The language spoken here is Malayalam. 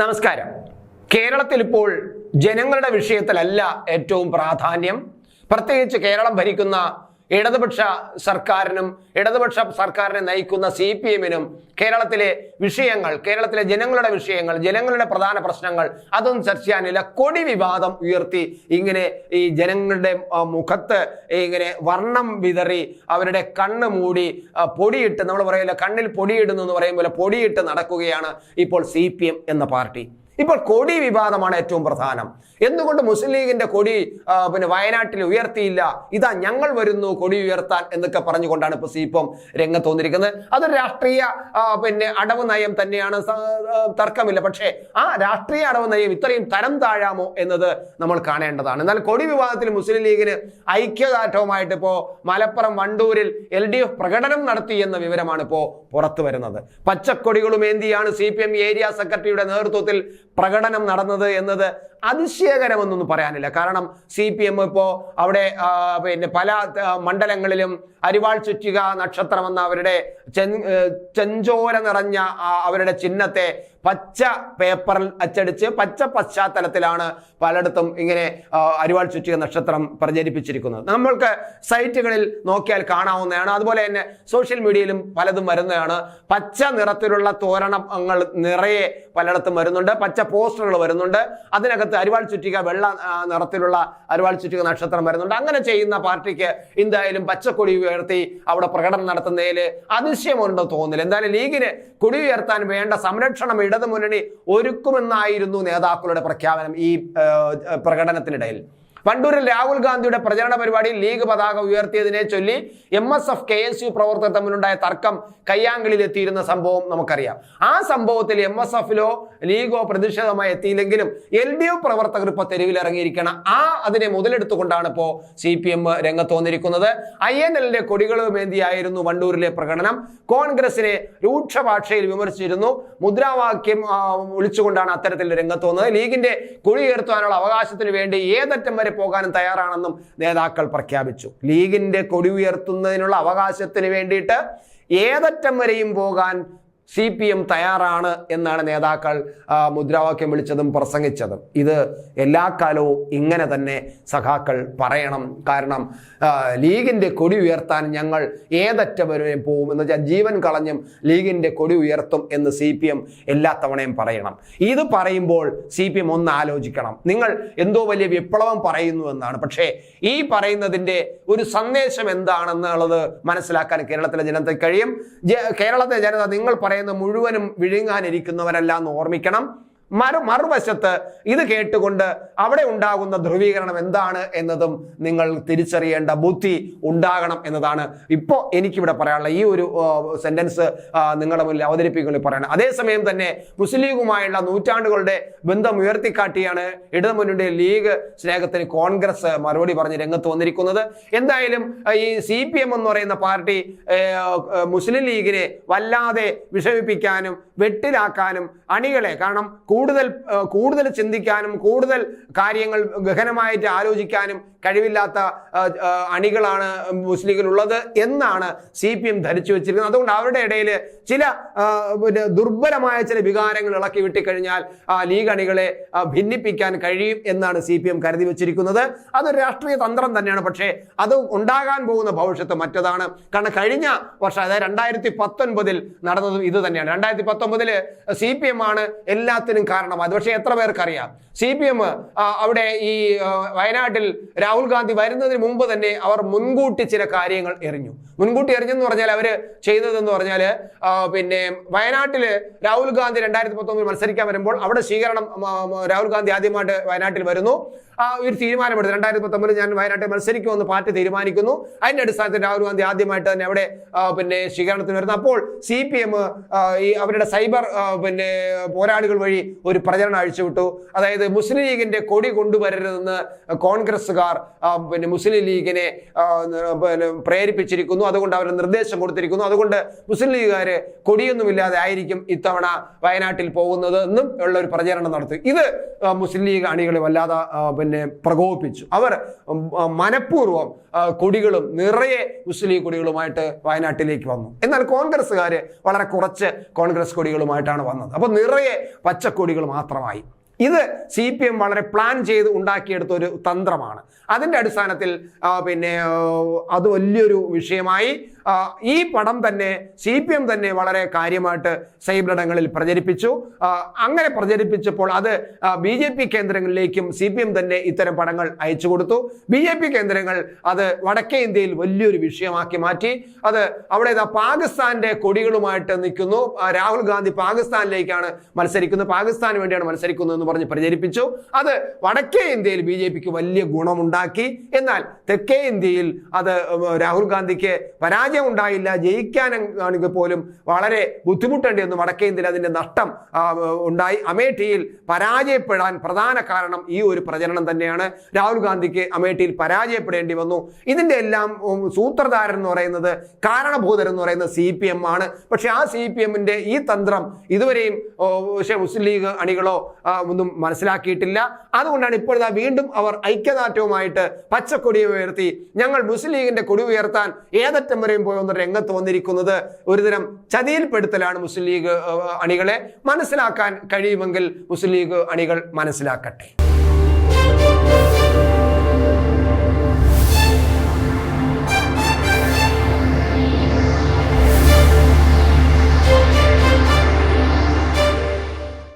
നമസ്കാരം. കേരളത്തിൽ ഇപ്പോൾ ജനങ്ങളുടെ വിഷയത്തിലല്ല ഏറ്റവും പ്രാധാന്യം. പ്രത്യേകിച്ച് കേരളം ഭരിക്കുന്ന ഇടതുപക്ഷ സർക്കാരിനും ഇടതുപക്ഷ സർക്കാരിനെ നയിക്കുന്ന സി പി എമ്മിനും കേരളത്തിലെ വിഷയങ്ങൾ കേരളത്തിലെ ജനങ്ങളുടെ വിഷയങ്ങൾ ജനങ്ങളുടെ പ്രധാന പ്രശ്നങ്ങൾ അതൊന്നും ചർച്ച ചെയ്യാനില്ല. കൊടി വിവാദം ഉയർത്തി ഇങ്ങനെ ഈ ജനങ്ങളുടെ മുഖത്ത് ഇങ്ങനെ വർണം വിതറി അവരുടെ കണ്ണ് മൂടി പൊടിയിട്ട് നമ്മൾ പറയില്ല കണ്ണിൽ പൊടിയിടുന്നു എന്ന് പറയുമ്പോൾ പൊടിയിട്ട് നടക്കുകയാണ് ഇപ്പോൾ സി എന്ന പാർട്ടി. ഇപ്പോൾ കൊടി വിവാദമാണ് ഏറ്റവും പ്രധാനം. എന്തുകൊണ്ട് മുസ്ലിം ലീഗിന്റെ കൊടി പിന്നെ വയനാട്ടിൽ ഉയർത്തിയില്ല? ഇതാ ഞങ്ങൾ വരുന്നു കൊടി ഉയർത്താൻ എന്നൊക്കെ പറഞ്ഞുകൊണ്ടാണ് ഇപ്പൊ സീപ്പം രംഗത്ത് വന്നിരിക്കുന്നത്. അതൊരു രാഷ്ട്രീയ പിന്നെ അടവ് നയം തന്നെയാണ്. തർക്കമില്ല. പക്ഷേ ആ രാഷ്ട്രീയ അടവ് നയം ഇത്രയും തരം താഴാമോ എന്നത് നമ്മൾ കാണേണ്ടതാണ്. എന്നാൽ കൊടി വിവാദത്തിൽ മുസ്ലിം ലീഗിന് ഐക്യദാർഢവുമായിട്ട് ഇപ്പോ മലപ്പുറം വണ്ടൂരിൽ എൽ ഡി എഫ് പ്രകടനം നടത്തി എന്ന വിവരമാണ് ഇപ്പോ പുറത്തു വരുന്നത്. പച്ചക്കൊടികളും ഏന്തിയാണ് സി പി എം ഏരിയ സെക്രട്ടറിയുടെ നേതൃത്വത്തിൽ പ്രകടനം നടന്നത് എന്നത് അതിശയകരമെന്നൊന്നും പറയാനില്ല. കാരണം സി പി എം ഇപ്പോൾ അവിടെ പിന്നെ പല മണ്ഡലങ്ങളിലും അരിവാൾ ചുറ്റിക നക്ഷത്രം എന്ന അവരുടെ ചെഞ്ചോര നിറഞ്ഞ അവരുടെ ചിഹ്നത്തെ പച്ച പേപ്പറിൽ അച്ചടിച്ച് പച്ച പശ്ചാത്തലത്തിലാണ് പലയിടത്തും ഇങ്ങനെ അരിവാൾ ചുറ്റിക നക്ഷത്രം പ്രചരിപ്പിച്ചിരിക്കുന്നത്. നമ്മൾക്ക് സൈറ്റുകളിൽ നോക്കിയാൽ കാണാവുന്നതാണ്. അതുപോലെ തന്നെ സോഷ്യൽ മീഡിയയിലും പലതും വരുന്നതാണ്. പച്ച നിറത്തിലുള്ള തോരണങ്ങൾ നിറയെ പലയിടത്തും വരുന്നുണ്ട്. പച്ച പോസ്റ്ററുകൾ വരുന്നുണ്ട്. അതിനകത്ത് അരിവാൾ ചുറ്റിക വെള്ള നിറത്തിലുള്ള അരിവാൾ ചുറ്റിക നക്ഷത്രം വരുന്നുണ്ട്. അങ്ങനെ ചെയ്യുന്ന പാർട്ടിക്ക് എന്തായാലും പച്ചക്കൊടി ഉയർത്തി അവിടെ പ്രകടനം നടത്തുന്നതിൽ അതിശയമുണ്ടോ തോന്നില്ല എന്തായാലും ലീഗിന് കൊടി ഉയർത്താൻ വേണ്ട സംരക്ഷണം ഇടതു മുന്നണി ഒരുക്കുമെന്നായിരുന്നു നേതാക്കളുടെ പ്രഖ്യാപനം ഈ പ്രകടനത്തിനിടയിൽ. വണ്ടൂരിൽ രാഹുൽ ഗാന്ധിയുടെ പ്രചരണ പരിപാടിയിൽ ലീഗ് പതാക ഉയർത്തിയതിനെ ചൊല്ലി M S F K S U പ്രവർത്തകർ തമ്മിലുണ്ടായ തർക്കം കയ്യാങ്കളിൽ എത്തിയിരുന്ന സംഭവം നമുക്കറിയാം. ആ സംഭവത്തിൽ എം എസ് എഫിലോ ലീഗോ പ്രതിഷേധമായി എത്തിയില്ലെങ്കിലും എൽ ഡി എഫ് പ്രവർത്തകർ ഇപ്പോൾ തെരുവിൽ ഇറങ്ങിയിരിക്കണം ആ അതിനെ മുതലെടുത്തുകൊണ്ടാണ് ഇപ്പോൾ സി പി എം രംഗത്ത് വന്നിരിക്കുന്നത്. ഐ എൻ എല്ലിന്റെ കൊടികളുമേന്തിയായിരുന്നു വണ്ടൂരിലെ പ്രകടനം. കോൺഗ്രസിനെ രൂക്ഷ ഭാഷയിൽ വിമർശിച്ചിരുന്നു. മുദ്രാവാക്യം വിളിച്ചുകൊണ്ടാണ് അത്തരത്തിൽ രംഗത്ത് വന്നത്. ലീഗിന്റെ കുഴി ഉയർത്താനുള്ള അവകാശത്തിന് വേണ്ടി ഏതറ്റം വരെ പോകാനും തയ്യാറാണെന്നും നേതാക്കൾ പ്രഖ്യാപിച്ചു. ലീഗിന്റെ കൊടി ഉയർത്തുന്നതിനുള്ള അവകാശത്തിന് വേണ്ടിയിട്ട് ഏതറ്റം വരെയും പോകാൻ സി പി എം തയ്യാറാണ് എന്നാണ് നേതാക്കൾ മുദ്രാവാക്യം വിളിച്ചതും പ്രസംഗിച്ചതും. ഇത് എല്ലാ കാലവും ഇങ്ങനെ തന്നെ സഖാക്കൾ പറയണം. കാരണം ലീഗിന്റെ കൊടി ഉയർത്താൻ ഞങ്ങൾ ഏതറ്റം പോകും പോവും. എന്ന് വെച്ചാൽ ജീവൻ കളഞ്ഞും ലീഗിന്റെ കൊടി ഉയർത്തും എന്ന് സി പി എം എല്ലാ തവണയും പറയണം. ഇത് പറയുമ്പോൾ സി പി എം ഒന്ന് ആലോചിക്കണം. നിങ്ങൾ എന്തോ വലിയ വിപ്ലവം പറയുന്നു എന്നാണ്. പക്ഷേ ഈ പറയുന്നതിന്റെ ഒരു സന്ദേശം എന്താണെന്നുള്ളത് മനസ്സിലാക്കാൻ കേരളത്തിലെ ജനതയ്ക്ക് കഴിയും. കേരളത്തിലെ ജനത നിങ്ങൾ പറയുന്ന മുഴുവനും വിഴുങ്ങാനിരിക്കുന്നവരല്ല എന്ന് ഓർമ്മിക്കണം. മറു മറുവശത്ത് ഇത് കേട്ടുകൊണ്ട് അവിടെ ഉണ്ടാകുന്ന ധ്രുവീകരണം എന്താണ് എന്നതും നിങ്ങൾ തിരിച്ചറിയേണ്ട ബുദ്ധി ഉണ്ടാകണം എന്നതാണ് ഇപ്പോൾ എനിക്കിവിടെ പറയാനുള്ള ഈ ഒരു സെന്റൻസ് നിങ്ങളുടെ മുന്നിൽ അവതരിപ്പിക്കുന്ന പറയണം. അതേസമയം തന്നെ മുസ്ലിം ലീഗുമായുള്ള നൂറ്റാണ്ടുകളുടെ ബന്ധം ഉയർത്തിക്കാട്ടിയാണ് ഇടതുമുന്നണിയുടെ ലീഗ് സ്നേഹത്തിന് കോൺഗ്രസ് മറുപടി പറഞ്ഞ് രംഗത്ത് വന്നിരിക്കുന്നത്. എന്തായാലും ഈ സി പി എം എന്ന് പറയുന്ന പാർട്ടി മുസ്ലിം ലീഗിനെ വല്ലാതെ വിഷമിപ്പിക്കാനും വെട്ടിലാക്കാനും അണികളെ കാരണം കൂടുതൽ കൂടുതൽ ചിന്തിക്കാനും കൂടുതൽ കാര്യങ്ങൾ ഗഹനമായിട്ട് ആലോചിക്കാനും കഴിവില്ലാത്ത അണികളാണ് മുസ്ലിം ലീഗിലുള്ളത് എന്നാണ് സി പി എം ധരിച്ചു വെച്ചിരിക്കുന്നത്. അതുകൊണ്ട് അവരുടെ ഇടയിൽ ചില പിന്നെ ദുർബലമായ ചില വികാരങ്ങൾ ഇളക്കി വിട്ടിക്കഴിഞ്ഞാൽ ലീഗ് അണികളെ ഭിന്നിപ്പിക്കാൻ കഴിയും എന്നാണ് സി പി എം കരുതി വെച്ചിരിക്കുന്നത്. അതൊരു രാഷ്ട്രീയ തന്ത്രം തന്നെയാണ്. പക്ഷേ അത് ഉണ്ടാകാൻ പോകുന്ന ഭവിഷ്യത്ത് മറ്റതാണ്. കാരണം കഴിഞ്ഞ വർഷം അതായത് രണ്ടായിരത്തി പത്തൊൻപതിൽ നടന്നതും ഇത് തന്നെയാണ്. രണ്ടായിരത്തി പത്തൊമ്പതിൽ സി പി എം ആണ് എല്ലാത്തിനും കാരണമായത് പക്ഷേ എത്ര പേർക്കറിയാം? സി പി എം അവിടെ ഈ വയനാട്ടിൽ രാഹുൽ ഗാന്ധി വരുന്നതിന് മുമ്പ് തന്നെ അവർ മുൻകൂട്ടി ചില കാര്യങ്ങൾ എറിഞ്ഞു. മുൻകൂട്ടി എറിഞ്ഞെന്ന് പറഞ്ഞാൽ അവർ ചെയ്തതെന്ന് പറഞ്ഞാൽ പിന്നെ വയനാട്ടിൽ രാഹുൽ ഗാന്ധി രണ്ടായിരത്തി പത്തൊമ്പതിൽ മത്സരിക്കാൻ വരുമ്പോൾ അവിടെ സ്വീകരണം രാഹുൽ ഗാന്ധി ആദ്യമായിട്ട് വയനാട്ടിൽ വരുന്നു. ആ ഒരു തീരുമാനമെടുത്തു. രണ്ടായിരത്തി പത്തൊമ്പതിൽ ഞാൻ വയനാട്ടിൽ മത്സരിക്കുമെന്ന് പാർട്ടി തീരുമാനിക്കുന്നു. അതിന്റെ അടിസ്ഥാനത്തിൽ രാഹുൽ ഗാന്ധി ആദ്യമായിട്ട് തന്നെ അവിടെ പിന്നെ സ്വീകരണത്തിന് വരുന്നു. അപ്പോൾ സി പി എം ഈ അവരുടെ സൈബർ പിന്നെ പോരാളികൾ വഴി ഒരു പ്രചരണം അഴിച്ചുവിട്ടു. അതായത് മുസ്ലിം ലീഗിന്റെ കൊടി കൊണ്ടുവരരുതെന്ന് കോൺഗ്രസ്സുകാർ പിന്നെ മുസ്ലിം ലീഗിനെ പ്രേരിപ്പിച്ചിരിക്കുന്നു. അതുകൊണ്ട് അവർ നിർദ്ദേശം കൊടുത്തിരിക്കുന്നു. അതുകൊണ്ട് മുസ്ലിം ലീഗുകാർ കൊടിയൊന്നുമില്ലാതെ ആയിരിക്കും ഇത്തവണ വയനാട്ടിൽ പോകുന്നത് എന്നും ഉള്ള ഒരു പ്രചരണം നടത്തി. ഇത് മുസ്ലിം ലീഗ് അണികളെ വല്ലാതെ പിന്നെ പ്രകോപിപ്പിച്ചു. അവർ മനഃപൂർവം കൊടികളും നിറയെ മുസ്ലിം ലീഗ് കൊടികളുമായിട്ട് വയനാട്ടിലേക്ക് വന്നു. എന്നാൽ കോൺഗ്രസ്സുകാർ വളരെ കുറച്ച് കോൺഗ്രസ് കൊടികളുമായിട്ടാണ് വന്നത്. അപ്പോൾ നിറയെ പച്ചക്കൊടി പച്ചക്കൊടികൾ മാത്രമായി. ഇത് സി പി എം വളരെ പ്ലാൻ ചെയ്ത് ഉണ്ടാക്കിയെടുത്ത ഒരു തന്ത്രമാണ്. അതിന്റെ അടിസ്ഥാനത്തിൽ പിന്നെ അത് വലിയൊരു വിഷയമായി ഈ പടം തന്നെ സി പി എം തന്നെ വളരെ കാര്യമായിട്ട് സൈബറിടങ്ങളിൽ പ്രചരിപ്പിച്ചു. അങ്ങനെ പ്രചരിപ്പിച്ചപ്പോൾ അത് ബി ജെ പി കേന്ദ്രങ്ങളിലേക്കും സി പി എം തന്നെ ഇത്തരം പടങ്ങൾ അയച്ചു കൊടുത്തു. ബി ജെ പി കേന്ദ്രങ്ങൾ അത് വടക്കേ ഇന്ത്യയിൽ വലിയൊരു വിഷയമാക്കി മാറ്റി. അത് അവിടെ പാകിസ്ഥാന്റെ കൊടികളുമായിട്ട് നിൽക്കുന്നു. രാഹുൽ ഗാന്ധി പാകിസ്ഥാനിലേക്കാണ് മത്സരിക്കുന്നത്. പാകിസ്ഥാന് വേണ്ടിയാണ് മത്സരിക്കുന്നത് എന്ന് പറഞ്ഞ് പ്രചരിപ്പിച്ചു. അത് വടക്കേ ഇന്ത്യയിൽ ബി ജെ പിക്ക് വലിയ ഗുണമുണ്ടാക്കി. എന്നാൽ തെക്കേ ഇന്ത്യയിൽ അത് രാഹുൽ ഗാന്ധിക്ക് പരാജയം ഉണ്ടായില്ല ജയിക്കാനാണെങ്കിൽ പോലും വളരെ ബുദ്ധിമുട്ടേണ്ടി വന്നു. വടക്കേ ഇന്ത്യയിൽ അതിന്റെ നഷ്ടം ഉണ്ടായി. അമേഠിയിൽ പരാജയപ്പെടാൻ പ്രധാന കാരണം ഈ ഒരു പ്രചരണം തന്നെയാണ്. രാഹുൽ ഗാന്ധിക്ക് അമേഠിയിൽ പരാജയപ്പെടേണ്ടി വന്നു. ഇതിന്റെ എല്ലാം സൂത്രധാരൻ എന്ന് പറയുന്നത് കാരണഭൂതൻ എന്ന് പറയുന്നത് സി പി എം ആണ്. പക്ഷെ ആ സി പി എമ്മിന്റെ ഈ തന്ത്രം ഇതുവരെയും പക്ഷേ മുസ്ലിം ലീഗ് അണികളോ ഒന്നും മനസ്സിലാക്കിയിട്ടില്ല. അതുകൊണ്ടാണ് ഇപ്പോഴത്തെ വീണ്ടും അവർ ഐക്യദാർഢ്യവുമായിട്ട് പച്ചക്കൊടി ഉയർത്തി. ഞങ്ങൾ മുസ്ലിം ലീഗിന്റെ കൊടി ഉയർത്താൻ ഏതറ്റം വരെയും പോയി ഒന്ന് രംഗത്ത് വന്നിരിക്കുന്നത് ഒരുതരം ചതിയിൽപ്പെടുത്തലാണ് മുസ്ലിം ലീഗ് അണികളെ മനസ്സിലാക്കാൻ കഴിയുമെങ്കിൽ മുസ്ലിം ലീഗ് അണികൾ മനസ്സിലാക്കട്ടെ.